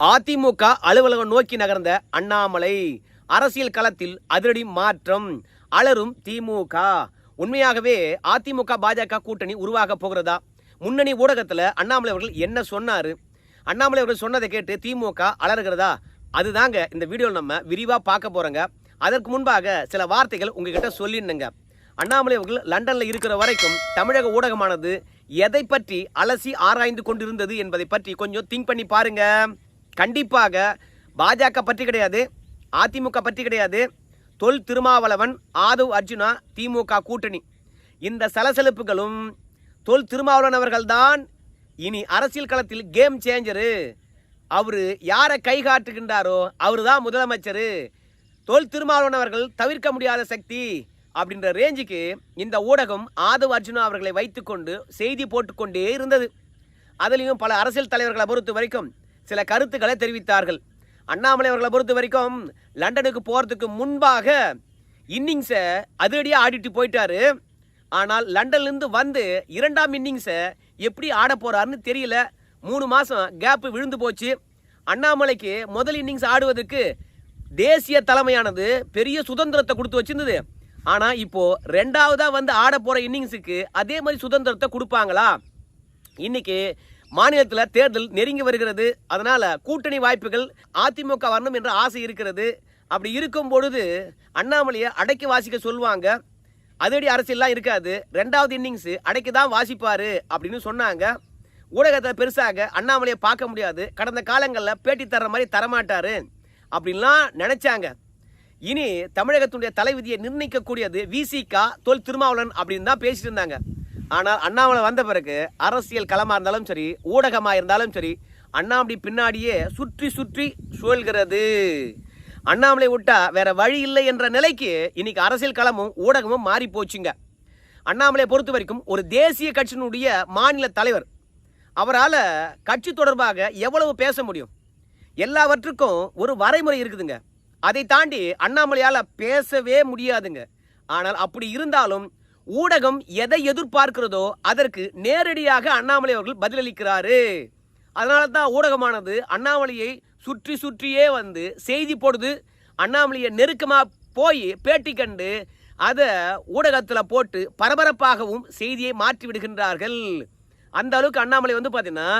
அதிமுக அலுவலகம் நோக்கி நகர்ந்த அண்ணாமலை அரசியல் களத்தில் அதிரடி மாற்றம் அலரும் திமுக. உண்மையாகவே அதிமுக பாஜக கூட்டணி உருவாக போகிறதா? முன்னணி ஊடகத்தில் அண்ணாமலை அவர்கள் என்ன சொன்னார்? அண்ணாமலை அவர்கள் சொன்னதை கேட்டு திமுக அலறுகிறதா? அதுதாங்க இந்த வீடியோவில் நம்ம விரிவாக பார்க்க போகிறோங்க அதற்கு முன்பாக சில வார்த்தைகள் உங்ககிட்ட சொல்லிடணுங்க. அண்ணாமலை அவர்கள் லண்டனில் இருக்கிற வரைக்கும் தமிழக ஊடகமானது எதை பற்றி அலசி ஆராய்ந்து கொண்டிருந்தது என்பதை பற்றி கொஞ்சம் திங்க் பண்ணி பாருங்கள் கண்டிப்பாக பாஜக பற்றி கிடையாது அதிமுக பற்றி கிடையாது. தொல் திருமாவளவன் ஆதவ் அர்ஜுனா திமுக கூட்டணி. இந்த சலசலப்புகளும் தொல் திருமாவளவன் அவர்கள்தான் இனி அரசியல் களத்தில் கேம் சேஞ்சரு அவரு யாரை கை காட்டுகின்றாரோ அவரு தான் முதலமைச்சர். தொல் திருமாவளவன் அவர்கள் தவிர்க்க முடியாத சக்தி அப்படின்ற ரேஞ்சுக்கு இந்த ஊடகம் ஆதவ் அர்ஜுனா அவர்களை வைத்துக்கொண்டு செய்தி போட்டுக்கொண்டே இருந்தது. அதுலேயும் பல அரசியல் தலைவர்களை பொறுத்த வரைக்கும் சில கருத்துக்களை தெரிவித்தார்கள். அண்ணாமலை அவர்களை பொறுத்த வரைக்கும் லண்டனுக்கு போகிறதுக்கு முன்பாக இன்னிங்ஸை அதிரடியாக ஆடிட்டு போயிட்டாரு. ஆனால் லண்டன்லேருந்து வந்து இரண்டாம் இன்னிங்ஸை எப்படி ஆட போகிறாருன்னு தெரியல. மூணு மாதம் கேப்பு விழுந்து போச்சு. அண்ணாமலைக்கு முதல் இன்னிங்ஸ் ஆடுவதற்கு தேசிய தலைமையானது பெரிய சுதந்திரத்தை கொடுத்து வச்சிருந்தது. ஆனால் இப்போது ரெண்டாவதாக வந்து ஆட போகிற இன்னிங்ஸுக்கு அதே மாதிரி சுதந்திரத்தை கொடுப்பாங்களா? இன்னைக்கு மாநிலத்தில் தேர்தல் நெருங்கி வருகிறது. அதனால கூட்டணி வாய்ப்புகள் அதிமுக வரணும் என்ற ஆசை இருக்கிறது. அப்படி இருக்கும் பொழுது அண்ணாமலையை அடக்கி வாசிக்க சொல்லுவாங்க. அதடி அரசியல்லாம் இருக்காது. ரெண்டாவது இன்னிங்ஸ் அடைக்கி தான் வாசிப்பார் அப்படின்னு சொன்னாங்க. ஊடகத்தை பெருசாக அண்ணாமலையை பார்க்க முடியாது. கடந்த காலங்களில் பேட்டி தர்ற மாதிரி தரமாட்டார் அப்படின்லாம் நினைச்சாங்க. இனி தமிழகத்துடைய தலைவிதியை நிர்ணயிக்கக்கூடியது விசிகா தொல் திருமாவளன் அப்படின்னு தான் பேசிட்டு இருந்தாங்க. ஆனால் அண்ணாமலை வந்த பிறகு அரசியல் களமாக இருந்தாலும் சரி ஊடகமாக இருந்தாலும் சரி அண்ணாமலை பின்னாடியே சுற்றி சுற்றி சுழல்கிறது அண்ணாமலை விட்டா வேற வழி இல்லை என்ற நிலைக்கு இன்னைக்கு அரசியல் களமும் ஊடகமும் மாறி போச்சுங்க. அண்ணாமலையை பொறுத்த வரைக்கும் ஒரு தேசிய கட்சியினுடைய மாநில தலைவர் அவரால் கட்சி தொடர்பாக எவ்வளவு பேச முடியும்? எல்லாவற்றுக்கும் ஒரு வரைமுறை இருக்குதுங்க. அதை தாண்டி அண்ணாமலையால் பேசவே முடியாதுங்க. ஆனால் அப்படி இருந்தாலும் ஊடகம் எதை எதிர்பார்க்கிறதோ அதற்கு நேரடியாக அண்ணாமலை அவர்கள் பதிலளிக்கிறாரு. அதனால தான் ஊடகமானது அண்ணாமலையை சுற்றி சுற்றியே வந்து செய்தி போடுது. அண்ணாமலையை நெருக்கமாக போய் பேட்டி கண்டு அதை ஊடகத்தில் போட்டு பரபரப்பாகவும் செய்தியை மாற்றி விடுகின்றார்கள். அந்த அளவுக்கு அண்ணாமலை வந்து பார்த்தீங்கன்னா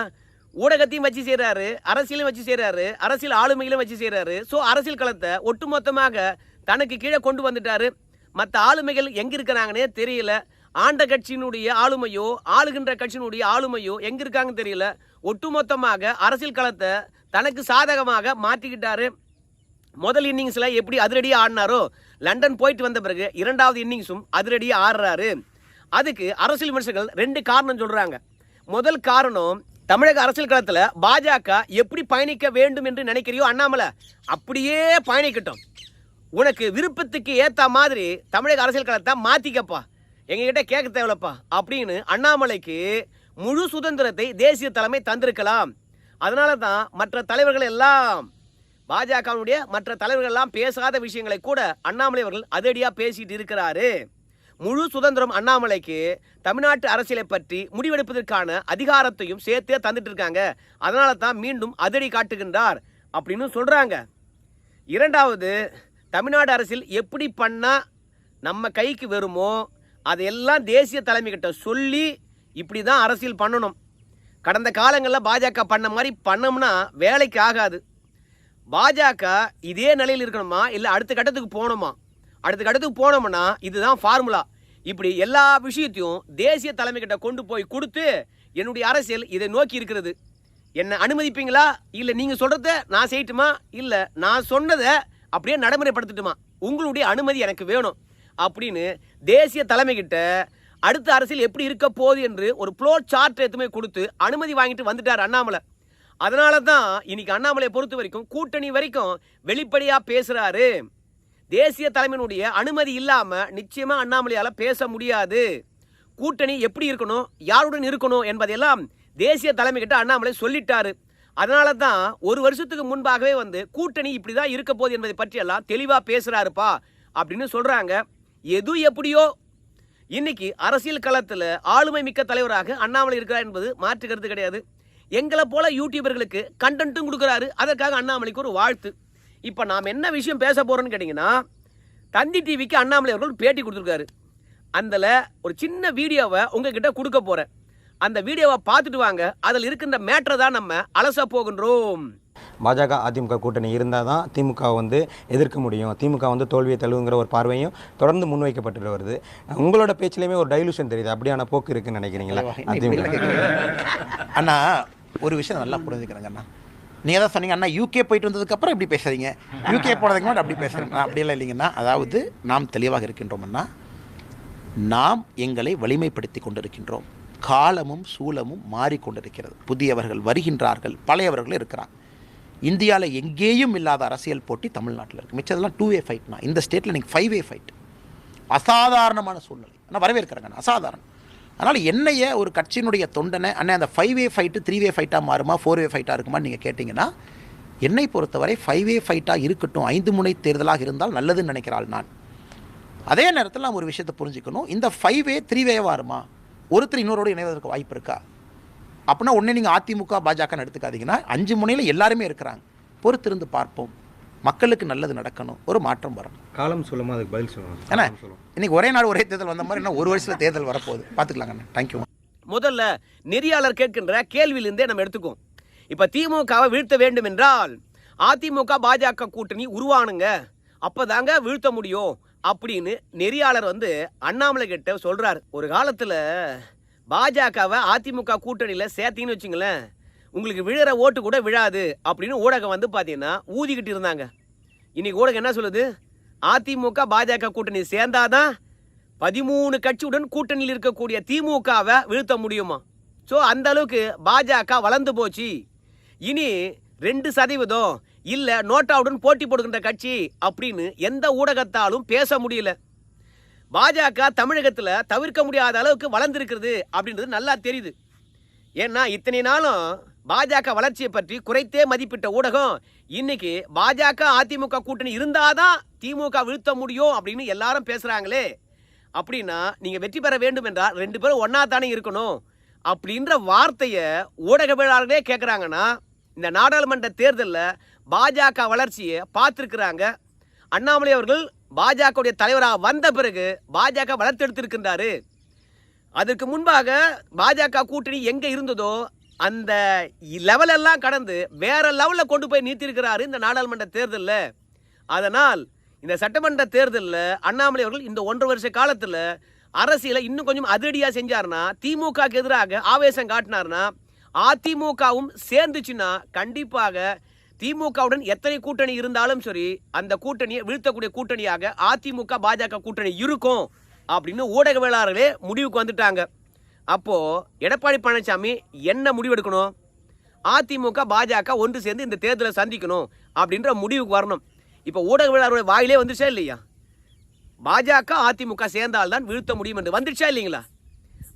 ஊடகத்தையும் வச்சு செய்கிறாரு அரசியலையும் வச்சு செய்கிறாரு அரசியல் ஆளுமையிலும் வச்சு செய்கிறாரு ஸோ அரசியல் களத்தை ஒட்டுமொத்தமாக தனக்கு கீழே கொண்டு வந்துட்டாரு. மற்ற ஆளுமைகள் எங்க இருக்கிறாங்கன்னே தெரியல. ஆண்ட கட்சியினுடைய ஆளுமையோ ஆளுகின்ற கட்சியினுடைய ஆளுமையோ எங்க இருக்காங்கன்னு தெரியல. ஒட்டுமொத்தமாக அரசியல் களத்தை தனக்கு சாதகமாக மாற்றிக்கிட்டாரு. முதல் இன்னிங்ஸில் எப்படி அதிரடியாக ஆடினாரோ லண்டன் போயிட்டு வந்த பிறகு இரண்டாவது இன்னிங்ஸும் அதிரடியாக ஆடுறாரு. அதுக்கு அரசியல் விமர்சகர்கள் ரெண்டு காரணம் சொல்கிறாங்க முதல் காரணம் தமிழக அரசியல் களத்தில் பாஜக எப்படி பயணிக்க வேண்டும் என்று நினைக்கிறியோ அண்ணாமலை அப்படியே பயணிக்கட்டும். உனக்கு விருப்பத்துக்கு ஏற்ற மாதிரி தமிழக அரசியல் களத்தை மாற்றிக்கப்பா எங்ககிட்ட கேட்க தேவையில்லப்பா. அப்படின்னு அண்ணாமலைக்கு முழு சுதந்திரத்தை தேசிய தலைமை தந்திருக்கலாம். அதனால தான் மற்ற தலைவர்கள் எல்லாம் பாஜகவுடைய மற்ற தலைவர்கள் எல்லாம் பேசாத விஷயங்களை கூட அண்ணாமலை அவர்கள் அதிரடியாக பேசிட்டு இருக்கிறாரு. முழு சுதந்திரம் அண்ணாமலைக்கு தமிழ்நாட்டு அரசியலை பற்றி முடிவெடுப்பதற்கான அதிகாரத்தையும் சேர்த்தே தந்துட்டு இருக்காங்க அதனால தான் மீண்டும் அதிரடி காட்டுகின்றார் அப்படின்னு சொல்றாங்க. இரண்டாவது தமிழ்நாடு அரசியல் எப்படி பண்ணால் நம்ம கைக்கு வருமோ அதையெல்லாம் தேசிய தலைமைக்கிட்ட சொல்லி இப்படி தான் அரசியல் பண்ணணும். கடந்த காலங்களில் பாஜக பண்ண மாதிரி பண்ணோம்னா வேலைக்கு ஆகாது. பாஜக இதே நிலையில் இருக்கணுமா? இல்லை அடுத்த கட்டத்துக்கு போகணுமா? அடுத்த கட்டத்துக்கு போனோம்னா இதுதான் ஃபார்முலா இப்படி எல்லா விஷயத்தையும் தேசிய தலைமைக்கிட்ட கொண்டு போய் கொடுத்து என்னுடைய அரசியல் இதை நோக்கி இருக்கிறது. என்னை அனுமதிப்பீங்களா? இல்லை நீங்கள் சொல்கிறத நான் செய்யட்டுமா? இல்லை நான் சொன்னதை அப்படியே நடைமுறைப்படுத்தட்டுமா? உங்களுடைய அனுமதி எனக்கு வேணும். அப்படின்னு தேசிய தலைமைகிட்ட அடுத்த அரசியல் எப்படி இருக்க போகுது என்று ஒரு ப்ளோ சார்ட் எதுவுமே கொடுத்து அனுமதி வாங்கிட்டு வந்துட்டார் அண்ணாமலை. அதனால தான் இன்னைக்கு அண்ணாமலையை பொறுத்த வரைக்கும் கூட்டணி வரைக்கும் வெளிப்படையாக பேசுகிறாரு தேசிய தலைமையினுடைய அனுமதி இல்லாமல் நிச்சயமாக அண்ணாமலையால் பேச முடியாது. கூட்டணி எப்படி இருக்கணும்? யாருடன் இருக்கணும் என்பதையெல்லாம் தேசிய தலைமைகிட்ட அண்ணாமலை சொல்லிட்டாரு. அதனால தான் ஒரு வருஷத்துக்கு முன்பாகவே வந்து கூட்டணி இப்படி தான் இருக்க போகுது என்பதை பற்றியெல்லாம் தெளிவாக பேசுகிறாருப்பா அப்படின்னு சொல்கிறாங்க எது எப்படியோ இன்னைக்கு அரசியல் களத்தில் ஆளுமை மிக்க தலைவராக அண்ணாமலை இருக்கிறார் என்பது மாற்று கருத்து கிடையாது. எங்களை போல யூடியூபர்களுக்கு கண்டென்ட்டும் கொடுக்குறாரு. அதற்காக அண்ணாமலைக்கு ஒரு வாழ்த்து. இப்போ நாம் என்ன விஷயம் பேச போகிறோன்னு கேட்டிங்கன்னா தந்தி டிவிக்கு அண்ணாமலை அவர்கள் பேட்டி கொடுத்துருக்காரு. அதில் ஒரு சின்ன வீடியோவை உங்ககிட்ட கொடுக்க போகிறேன் அந்த வீடியோவை பார்த்துட்டு வாங்க. அதில் இருக்கின்ற மேட்டரை தான் நம்ம அலச போகின்றோம். பாஜக அதிமுக கூட்டணி இருந்தால் தான் திமுக வந்து எதிர்க்க முடியும். திமுக வந்து தோல்வியை தழுவுங்கிற ஒரு பார்வையும் தொடர்ந்து முன்வைக்கப்பட்டு வருது. உங்களோட பேச்சிலையுமே ஒரு டைலூஷன் தெரியுது. அப்படியான போக்கு இருக்குன்னு நினைக்கிறீங்களா? அதிமுக. அண்ணா ஒரு விஷயம் நல்லா புரிஞ்சுக்கிறேங்க அண்ணா. நீங்கள் தான் சொன்னீங்க அண்ணா யூகே போயிட்டு வந்ததுக்கப்புறம் இப்படி பேசுறீங்க யூகே போனதுக்கு முன்னாடி அப்படி பேசுகிறேன் அப்படியெல்லாம் இல்லைங்கண்ணா. அதாவது நாம் தெளிவாக இருக்கின்றோம்னா நாம் எங்களை வலிமைப்படுத்தி கொண்டிருக்கின்றோம். காலமும் சூலமும் மாறிக்கொண்டிருக்கிறது. புதியவர்கள் வருகின்றார்கள் பழையவர்கள் இருக்கிறாங்க. இந்தியாவில் எங்கேயும் இல்லாத அரசியல் போட்டி தமிழ்நாட்டில் இருக்குது மிச்சதெல்லாம் டூ வே ஃபைட்னா இந்த ஸ்டேட்டில் நீங்கள் ஃபைவ் வே ஃபைட் அசாதாரணமான சூழ்நிலை. ஆனால் வரவேற்கிறேங்க அசாதாரணம். அதனால் என்னைய ஒரு கட்சியினுடைய தொண்டனை அண்ணன் அந்த five way fight three way ஃபைட்டாக மாறுமா ஃபோர் வே ஃபைட்டாக இருக்குமான்னு நீங்கள் கேட்டிங்கன்னா என்னை பொறுத்தவரை ஃபைவ் வே ஃபைட்டாக இருக்கட்டும் ஐந்து முனை தேர்தலாக இருந்தால் நல்லதுன்னு நினைக்கிறாள் நான். அதே நேரத்தில் நாம் ஒரு விஷயத்தை புரிஞ்சுக்கணும். இந்த ஃபைவ் வே த்ரீ வேவாக வருமா ஒருத்தர் இன்னொருடைய இணைவதற்கு வாய்ப்பு இருக்கா? அப்படின்னா ஒன்றே நீங்கள் அதிமுக பாஜகன்னு எடுத்துக்காதீங்கன்னா அஞ்சு முனையில் எல்லாருமே இருக்கிறாங்க. பொறுத்திருந்து பார்ப்போம். மக்களுக்கு நல்லது நடக்கணும். ஒரு மாற்றம் வரணும். காலம் சொல்லுமா அதுக்கு பதில் சொல்லுவாங்க ஏன்னா இன்னைக்கு ஒரே நாள் ஒரே தேர்தல் வந்த மாதிரி இன்னும் ஒரு வருஷத்தில் தேர்தல் வரப்போகுது. பார்த்துக்கலாங்கண்ணா தேங்க்யூ முதல்ல நெறியாளர் கேட்கின்ற கேள்வியிலிருந்தே நம்ம எடுத்துக்குவோம். இப்ப திமுகவை வீழ்த்த வேண்டும் என்றால் அதிமுக பாஜக கூட்டணி உருவானுங்க. அப்பதாங்க வீழ்த்த முடியும். அப்படின்னு நெறியாளர் வந்து அண்ணாமலை கிட்ட சொல்கிறார் ஒரு காலத்தில் பாஜகவை அதிமுக கூட்டணியில் சேர்த்தின்னு வச்சுங்களேன் உங்களுக்கு விழுற ஓட்டு கூட விழாது அப்படின்னு ஊடகம் வந்து பார்த்தீங்கன்னா ஊதிக்கிட்டு இருந்தாங்க. இன்றைக்கி ஊடகம் என்ன சொல்லுது? அதிமுக பாஜக கூட்டணி சேர்ந்தாதான் பதிமூணு கட்சியுடன் கூட்டணியில் இருக்கக்கூடிய திமுகவை வீழ்த்த முடியுமா? ஸோ அந்த அளவுக்கு பாஜக வளர்ந்து போச்சு. இனி ரெண்டு சதவீதம் இல்லை நோட்டாவுடன் போட்டி போடுகின்ற கட்சி அப்படின்னு எந்த ஊடகத்தாலும் பேச முடியல. பாஜக தமிழகத்தில் தவிர்க்க முடியாத அளவுக்கு வளர்ந்துருக்கிறது அப்படின்றது நல்லா தெரியுது. ஏன்னா இத்தனை நாளும் பாஜக வளர்ச்சியை பற்றி குறைத்தே மதிப்பிட்ட ஊடகம் இன்னைக்கு பாஜக அதிமுக கூட்டணி இருந்தாதான் திமுக வீழ்த்த முடியும் அப்படின்னு எல்லாரும் பேசுறாங்களே. அப்படின்னா நீங்க வெற்றி பெற வேண்டும் என்றால் ரெண்டு பேரும் ஒன்னா தானே இருக்கணும் அப்படின்ற வார்த்தையை ஊடகவியலாளர்களே கேட்குறாங்கன்னா இந்த நாடாளுமன்ற தேர்தலில் பாஜக வளர்ச்சியை பார்த்துருக்குறாங்க. அண்ணாமலை அவர்கள் பாஜகவுடைய தலைவராக வந்த பிறகு பாஜக வளர்த்தெடுத்திருக்கின்றாரு. அதற்கு முன்பாக பாஜக கூட்டணி எங்கே இருந்ததோ அந்த லெவலெல்லாம் கடந்து வேற லெவலில் கொண்டு போய் நிறுத்தியிருக்கிறாரு இந்த நாடாளுமன்ற தேர்தலில். அதனால் இந்த சட்டமன்ற தேர்தலில் அண்ணாமலை அவர்கள் இந்த ஒன்றரை வருஷ காலத்தில் அரசியலை இன்னும் கொஞ்சம் அதிரடியாக செஞ்சாருன்னா திமுகக்கு எதிராக ஆவேசம் காட்டினார்னா அதிமுகவும் சேர்ந்துச்சுன்னா கண்டிப்பாக திமுகவுடன் எத்தனை கூட்டணி இருந்தாலும் சரி அந்த கூட்டணியை வீழ்த்தக்கூடிய கூட்டணியாக அதிமுக பாஜக கூட்டணி இருக்கும் அப்படின்னு ஊடகவியலாளர்களே முடிவுக்கு வந்துட்டாங்க. அப்போ எடப்பாடி பழனிசாமி என்ன முடிவெடுக்கணும்? அதிமுக பாஜக ஒன்று சேர்ந்து இந்த தேர்தலை சந்திக்கணும் அப்படின்ற முடிவுக்கு வரணும். இப்போ ஊடகவியலாளருடைய வாயிலே வந்துச்சா இல்லையா? பாஜக அதிமுக சேர்ந்தால்தான் வீழ்த்த முடியும் என்று வந்துடுச்சா இல்லைங்களா?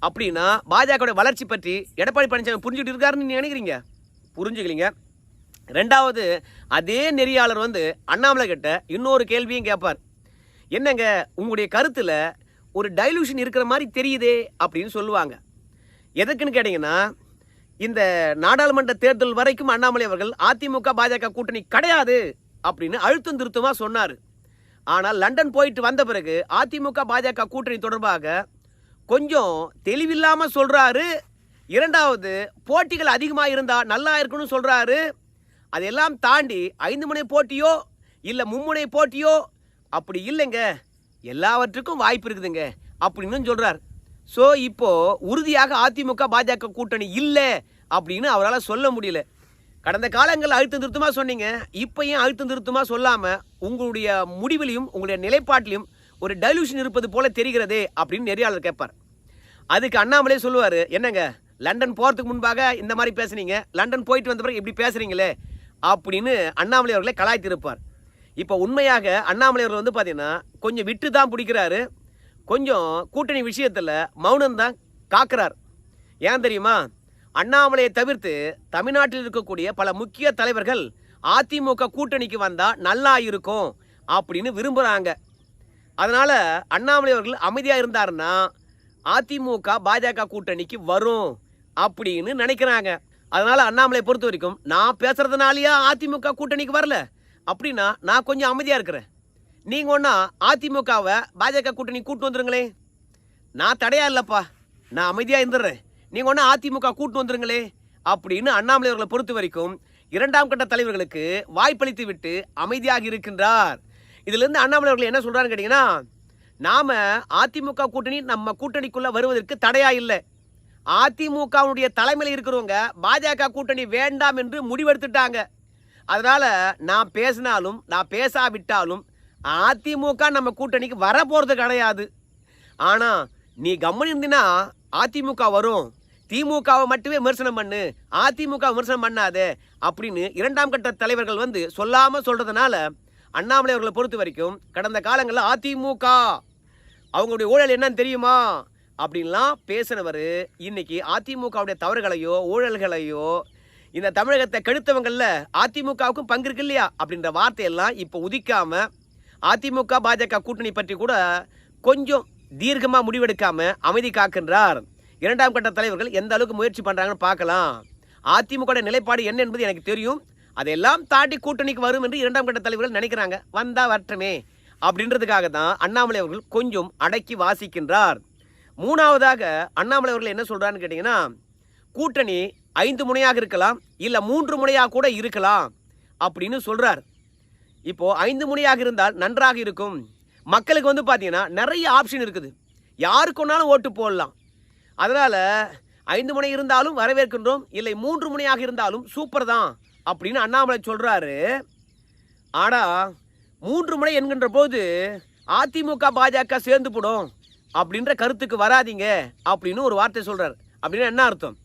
அப்படின்னா பாஜகவுடைய வளர்ச்சி பற்றி எடப்பாடி பழனிசாமி புரிஞ்சுட்டு இருக்காருன்னு நினைக்கிறீங்க? புரிஞ்சுக்கலீங்க. ரெண்டாவது அதே நெறியாளர் வந்து அண்ணாமலை கிட்ட இன்னொரு கேள்வியும் கேட்பார் என்னங்க உங்களுடைய கருத்தில் ஒரு டைலூஷன் இருக்கிற மாதிரி தெரியுதே அப்படின்னு சொல்லுவாங்க. எதுக்குன்னு கேட்டிங்கன்னா இந்த நாடாளுமன்ற தேர்தல் வரைக்கும் அண்ணாமலை அவர்கள் அதிமுக பாஜக கூட்டணி கிடையாது அப்படின்னு அழுத்தம் திருத்தமாக சொன்னார். ஆனால் லண்டன் போயிட்டு வந்த பிறகு அதிமுக பாஜக கூட்டணி தொடர்பாக கொஞ்சம் தெளிவில்லாமல் சொல்கிறாரு இரண்டாவது போட்டிகள் அதிகமாக இருந்தால் நல்லா இருக்குன்னு சொல்கிறாரு அதெல்லாம் தாண்டி ஐந்து முனை போட்டியோ இல்லை மும்முனை போட்டியோ அப்படி இல்லைங்க. எல்லாவற்றுக்கும் வாய்ப்பு இருக்குதுங்க. அப்படின்னு சொல்கிறார் ஸோ இப்போது உறுதியாக அதிமுக பாஜக கூட்டணி இல்லை அப்படின்னு அவரால் சொல்ல முடியல. கடந்த காலங்களில் அழுத்தம் திருத்தமாக சொன்னீங்க. இப்போ ஏன் அழுத்தம் திருத்தமாக சொல்லாமல் உங்களுடைய முடிவிலையும் உங்களுடைய நிலைப்பாட்டிலையும் ஒரு டைலூஷன் இருப்பது போல தெரிகிறதே அப்படின்னு நெறியாளர் கேட்பார். அதுக்கு அண்ணாமலே சொல்லுவார் என்னங்க லண்டன் போகிறதுக்கு முன்பாக இந்த மாதிரி பேசுனீங்க. லண்டன் போயிட்டு வந்த பிறகு இப்படி பேசுறீங்களே. அப்படின்னு அண்ணாமலை அவர்களை கலாய்த்திருப்பார். இப்போ உண்மையாக அண்ணாமலை அவர்கள் வந்து பார்த்தீங்கன்னா கொஞ்சம் விட்டு தான் பிடிக்கிறாரு. கொஞ்சம் கூட்டணி விஷயத்தில் மௌனம் தான் காக்கிறார். ஏன் தெரியுமா? அண்ணாமலையை தவிர்த்து தமிழ்நாட்டில் இருக்கக்கூடிய பல முக்கிய தலைவர்கள் அதிமுக கூட்டணிக்கு வந்தால் நல்லா இருக்கும் அப்படின்னு விரும்புகிறாங்க அதனால் அண்ணாமலை அவர்கள் அமைதியாக இருந்தாருன்னா அதிமுக பாஜக கூட்டணிக்கு வரும் அப்படின்னு நினைக்கிறாங்க. அதனால அண்ணாமலையை பொறுத்த வரைக்கும் நான் பேசுறதுனாலயா அதிமுக கூட்டணிக்கு வரல? அப்படின்னா நான் கொஞ்சம் அமைதியா இருக்கிறேன். நீங்க ஒன்னா அதிமுகவை பாஜக கூட்டணி கூட்டு வந்துருங்களே நான் தடையா இல்லப்பா. நான் அமைதியா இருந்துடுறேன் நீங்க ஒன்னா அதிமுக கூட்டு வந்துருங்களே. அப்படின்னு அண்ணாமலை அவர்களை பொறுத்த வரைக்கும் இரண்டாம் கட்ட தலைவர்களுக்கு வாய்ப்பளித்து விட்டு அமைதியாக இருக்கின்றார். இதுலேருந்து அண்ணாமலை அவர்கள் என்ன சொல்றாருன்னு கேட்டீங்கன்னா நாம அதிமுக கூட்டணி நம்ம கூட்டணிக்குள்ள வருவதற்கு தடையா இல்லை. அதிமுகவுடைய தலைமையில் இருக்கிறவங்க பாஜக கூட்டணி வேண்டாம் என்று முடிவெடுத்துட்டாங்க. அதனால் நான் பேசினாலும் நான் பேசாவிட்டாலும் அதிமுக நம்ம கூட்டணிக்கு வர கிடையாது. ஆனால் நீ கம்மன் இருந்தினா அதிமுக வரும். திமுகவை மட்டுமே விமர்சனம் பண்ணு. அதிமுக விமர்சனம் பண்ணாதே அப்படின்னு இரண்டாம் கட்ட தலைவர்கள் வந்து சொல்லாமல் சொல்கிறதுனால அண்ணாமலை அவர்களை பொறுத்த வரைக்கும் கடந்த காலங்களில் அதிமுக. அவங்களுடைய ஊழல் என்னன்னு தெரியுமா? அப்படின்லாம் பேசுனவர் இன்னைக்கு அதிமுகவுடைய தவறுகளையோ ஊழல்களையோ இந்த தமிழகத்தை கெடுத்தவங்கள்ல அதிமுகவுக்கும் பங்கு இருக்கு இல்லையா? அப்படின்ற வார்த்தையெல்லாம் இப்போ உதிக்காம அதிமுக பாஜக கூட்டணி பற்றி கூட கொஞ்சம் தீர்க்கமாக முடிவெடுக்காம அமைதி காக்கின்றார். இரண்டாம் கட்ட தலைவர்கள் எந்த அளவுக்கு முயற்சி பண்ணுறாங்கன்னு பார்க்கலாம். அதிமுக நிலைப்பாடு என்ன என்பது எனக்கு தெரியும். அதெல்லாம் தாண்டி கூட்டணிக்கு வரும் என்று இரண்டாம் கட்ட தலைவர்கள் நினைக்கிறாங்க. வந்தா வரட்டுமே. அப்படின்றதுக்காக தான் அண்ணாமலை அவர்கள் கொஞ்சம் அடக்கி வாசிக்கின்றார். மூணாவதாக அண்ணாமலை அவர்கள் என்ன சொல்கிறான்னு கேட்டிங்கன்னா கூட்டணி ஐந்து முனையாக இருக்கலாம் இல்லை மூன்று முனையாக கூட இருக்கலாம் அப்படின்னு சொல்கிறார் இப்போது ஐந்து முனையாக இருந்தால் நன்றாக இருக்கும். மக்களுக்கு வந்து பார்த்தீங்கன்னா நிறைய ஆப்ஷன் இருக்குது. யாருக்கு ஒன்றாலும் ஓட்டு போடலாம். அதனால் ஐந்து முனை இருந்தாலும் வரவேற்கின்றோம் இல்லை மூன்று முனையாக இருந்தாலும் சூப்பர் தான் அப்படின்னு அண்ணாமலை சொல்கிறாரு ஆனால் மூன்று முனை என்கின்ற போது அதிமுக பாஜக சேர்ந்து போடும். அப்படின்ற கருத்துக்கு வராதீங்க அப்படின்னு ஒரு வார்த்தை சொல்கிறார் அப்படின்னா என்ன அர்த்தம்?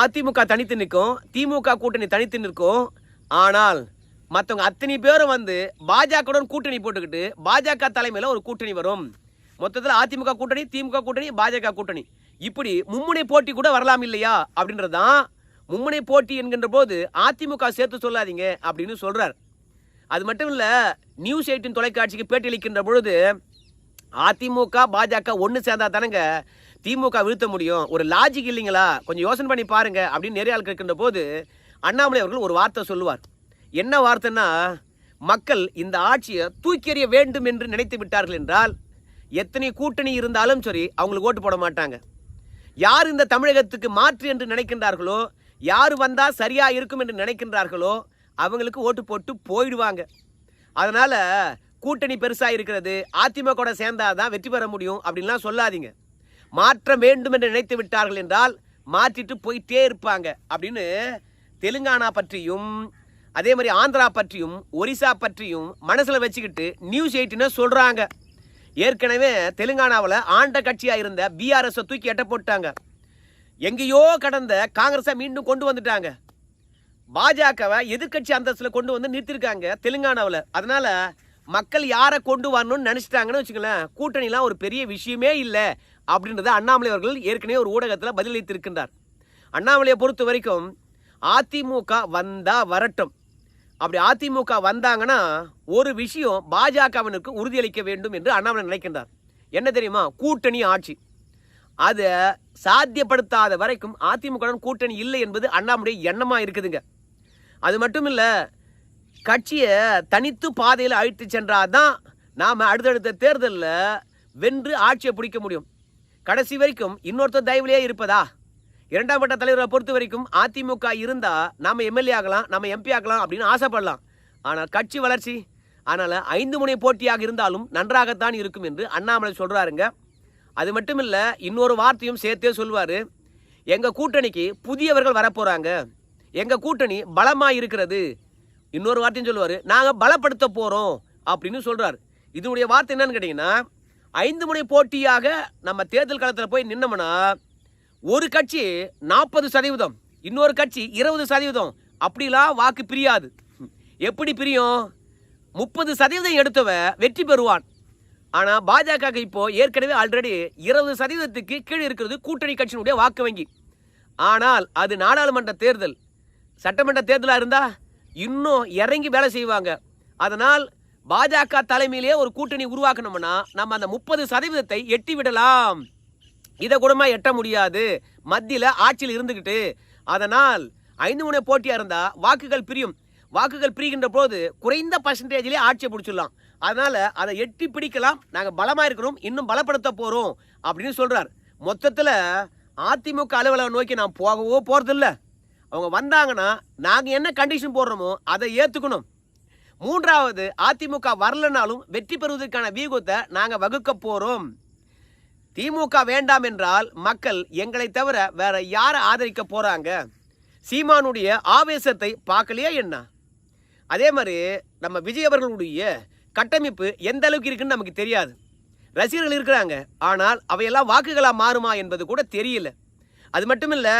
அதிமுக தனித்து நிற்கும் திமுக கூட்டணி தனித்து நிற்கும். ஆனால் மற்றவங்க அத்தனை பேரும் வந்து பாஜகவுடன் கூட்டணி போட்டுக்கிட்டு பாஜக தலைமையில் ஒரு கூட்டணி வரும். மொத்தத்தில் அதிமுக கூட்டணி திமுக கூட்டணி பாஜக கூட்டணி. இப்படி மும்முனை போட்டி கூட வரலாம் இல்லையா? அப்படின்றதான் மும்முனை போட்டி என்கின்ற போது அதிமுக சேர்த்து சொல்லாதீங்க அப்படின்னு சொல்கிறார் அது மட்டும் இல்லை நியூஸ் எயிட்டின் தொலைக்காட்சிக்கு பேட்டியளிக்கின்ற பொழுது அதிமுக பாஜக ஒன்று சேர்ந்தா தானங்க திமுக வீழ்த்த முடியும். ஒரு லாஜிக் இல்லைங்களா? கொஞ்சம் யோசனை பண்ணி பாருங்க அப்படின்னு நிறைய ஆள் கேட்கின்ற போது அண்ணாமலை அவர்கள் ஒரு வார்த்தை சொல்லுவார். என்ன வார்த்தைன்னா மக்கள் இந்த ஆட்சியை தூக்கி எறிய வேண்டும் என்று நினைத்து விட்டார்கள் என்றால் எத்தனை கூட்டணி இருந்தாலும் சரி அவங்களுக்கு ஓட்டு போட மாட்டாங்க. யார் இந்த தமிழகத்துக்கு மாற்று என்று நினைக்கின்றார்களோ யார் வந்தால் சரியாக இருக்கும் என்று நினைக்கின்றார்களோ அவங்களுக்கு ஓட்டு போட்டு போயிடுவாங்க. அதனால் கூட்டணி பெருசா இருக்கிறது அதிமுக கூட சேர்ந்தாதான் வெற்றி பெற முடியும் அப்படின்லாம் சொல்லாதீங்க. மாற்றம் வேண்டும் என்று நினைத்து விட்டார்கள் என்றால் மாற்றிட்டு போயிட்டே இருப்பாங்க அப்படின்னு தெலுங்கானா பற்றியும் அதே மாதிரி ஆந்திரா பற்றியும் ஒரிசா பற்றியும் மனசில் வச்சுக்கிட்டு நியூஸ் எயிட்டின சொல்கிறாங்க ஏற்கனவே தெலுங்கானாவில் ஆண்ட கட்சியாக இருந்த பிஆர்எஸை தூக்கி எட்ட போட்டாங்க. எங்கேயோ கடந்த காங்கிரஸை மீண்டும் கொண்டு வந்துட்டாங்க. பாஜகவை எதிர்க்கட்சி அந்தஸ்தில் கொண்டு வந்து நிறுத்திருக்காங்க தெலுங்கானாவில். அதனால் மக்கள் யாரை கொண்டு வரணும்னு நினச்சிட்டாங்கன்னு வச்சுக்கோங்களேன் கூட்டணிலாம் ஒரு பெரிய விஷயமே இல்லை அப்படின்றத அண்ணாமலை அவர்கள் ஏற்கனவே ஒரு ஊடகத்தில் பதிலளித்திருக்கின்றார். அண்ணாமலையை பொறுத்த வரைக்கும் அதிமுக வந்தால் வரட்டும். அப்படி அதிமுக வந்தாங்கன்னா ஒரு விஷயம் பாஜகவினருக்கு உறுதியளிக்க வேண்டும் என்று அண்ணாமலை நினைக்கின்றார். என்ன தெரியுமா? கூட்டணி ஆட்சி. அதை சாத்தியப்படுத்தாத வரைக்கும் அதிமுகவுடன் கூட்டணி இல்லை என்பது அண்ணாமலை எண்ணமாக இருக்குதுங்க. அது மட்டும் இல்லை கட்சியை தனித்து பாதையில் அழைத்து சென்றாதான் நாம் அடுத்தடுத்த தேர்தலில் வென்று ஆட்சியை பிடிக்க முடியும். கடைசி வரைக்கும் இன்னொருத்தர் தயவுலேயே இருப்பதா? இரண்டாம் கட்ட தலைவரை பொறுத்த வரைக்கும் அதிமுக இருந்தால் நம்ம எம்எல்ஏ ஆகலாம் நம்ம எம்பி ஆகலாம் அப்படின்னு ஆசைப்படலாம். ஆனால் கட்சி வளர்ச்சி அதனால் ஐந்து முனை போட்டியாக இருந்தாலும் நன்றாகத்தான் இருக்கும் என்று அண்ணாமலை சொல்கிறாருங்க அது மட்டும் இல்லை இன்னொரு வார்த்தையும் சேர்த்தே சொல்வார். எங்கள் கூட்டணிக்கு புதியவர்கள் வரப்போகிறாங்க எங்கள் கூட்டணி பலமாக இருக்கிறது இன்னொரு வார்த்தையும் சொல்லுவார் நாங்கள் பலப்படுத்த போகிறோம் அப்படின்னு சொல்கிறார் இதனுடைய வார்த்தை என்னன்னு கேட்டிங்கன்னா ஐந்து முனை போட்டியாக நம்ம தேர்தல் காலத்தில் போய் நின்னோம்னா ஒரு கட்சி நாற்பது சதவீதம் இன்னொரு கட்சி இருபது சதவீதம் அப்படிலாம் வாக்கு பிரியாது. எப்படி பிரியும்? முப்பது சதவீதம் எடுத்தவன் வெற்றி பெறுவான். ஆனால் பாஜக இப்போ ஏற்கனவே ஆல்ரெடி இருபது சதவீதத்துக்கு கீழே இருக்கிறது கூட்டணி கட்சியினுடைய வாக்கு வங்கி. ஆனால் அது நாடாளுமன்ற தேர்தல். சட்டமன்ற தேர்தலாக இருந்தால் இன்னும் இறங்கி வேலை செய்வாங்க. அதனால் பாஜக தலைமையிலேயே ஒரு கூட்டணி உருவாக்கணும்னா நம்ம அந்த முப்பது சதவீதத்தை எட்டி விடலாம். இதை கூடமா எட்ட முடியாது. மத்தியில் ஆட்சியில் இருந்துக்கிட்டு அதனால் ஐந்து முனை போட்டியாக இருந்தால் வாக்குகள் பிரியும். வாக்குகள் பிரிகின்ற போது குறைந்த பர்சன்டேஜ்லேயே ஆட்சியை பிடிச்சிடலாம். அதனால் அதை எட்டி பிடிக்கலாம். நாங்கள் பலமாக இருக்கிறோம். இன்னும் பலப்படுத்த போகிறோம் அப்படின்னு சொல்கிறார் மொத்தத்தில் அதிமுக அலுவலகம் நோக்கி நான் போகவோ போகிறதில்லை அவங்க வந்தாங்கன்னா நாங்கள் என்ன கண்டிஷன் போடுறோமோ அதை ஏற்றுக்கணும் மூன்றாவது அதிமுக வரலனாலும் வெற்றி பெறுவதற்கான வியூகத்தை நாங்கள் வகுக்க போகிறோம் திமுக வேண்டாம் என்றால் மக்கள் எங்களை தவிர வேற யாரை ஆதரிக்க போகிறாங்க சீமானுடைய ஆவேசத்தை பார்க்கலையா என்ன? அதே மாதிரி நம்ம விஜய் அவர்களுடைய கட்டமைப்பு எந்த அளவுக்கு இருக்குன்னு நமக்கு தெரியாது. ரசிகர்கள் இருக்கிறாங்க. ஆனால் அவையெல்லாம் வாக்குகளாக மாறுமா என்பது கூட தெரியல. அது மட்டும் இல்லை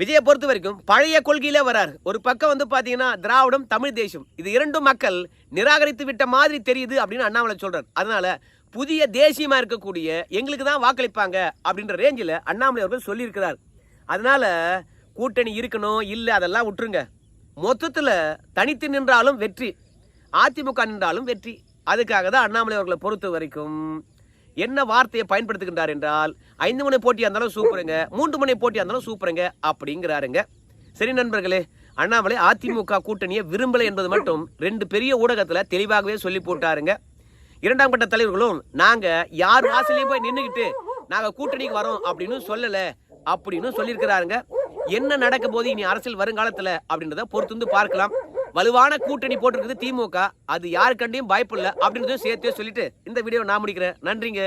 விஜயை பொறுத்த வரைக்கும் பழைய கொள்கையிலே வராரு. ஒரு பக்கம் வந்து பார்த்தீங்கன்னா திராவிடம் தமிழ் தேசம். இது இரண்டும் மக்கள் நிராகரித்து விட்ட மாதிரி தெரியுது அப்படின்னு அண்ணாமலை சொல்கிறார் அதனால புதிய தேசியமாக இருக்கக்கூடிய எங்களுக்கு தான் வாக்களிப்பாங்க அப்படின்ற ரேஞ்சில் அண்ணாமலை அவர்கள் சொல்லியிருக்கிறார். அதனால கூட்டணி இருக்கணும் இல்லை அதெல்லாம் விட்டுருங்க. மொத்தத்தில் தனித்து நின்றாலும் வெற்றி. அதிமுக நின்றாலும் வெற்றி. அதுக்காக தான் அண்ணாமலை அவர்களை பொறுத்த வரைக்கும் என்ன வார்த்தையை பயன்படுத்துகின்றார் என்றால் ஐந்து முனை போட்டியாக இருந்தாலும் சூப்பருங்க மூன்று முனை போட்டியாக இருந்தாலும் சூப்பருங்க அப்படிங்கிறாருங்க. சரி நண்பர்களே அண்ணாமலை அதிமுக கூட்டணியை விரும்பலை என்பது மட்டும் ரெண்டு பெரிய ஊடகத்தில் தெளிவாகவே சொல்லி போட்டாருங்க. இரண்டாம் கட்ட தலைவர்களும் நாங்கள் யார் வாசலையும் போய் நின்றுக்கிட்டு நாங்கள் கூட்டணிக்கு வரோம் அப்படின்னு சொல்லலை அப்படின்னு சொல்லியிருக்கிறாருங்க. என்ன நடக்க போது இனி அரசியல் வருங்காலத்தில் அப்படின்றத பொறுத்து வந்து பார்க்கலாம். வலுவான கூட்டணி போட்டிருக்குது திமுக. அது யாருக்கண்டையும் பயப்பில்லை அப்படின்றதையும் சேர்த்தே சொல்லிட்டு இந்த வீடியோ நான் முடிக்கிறேன். நன்றிங்க.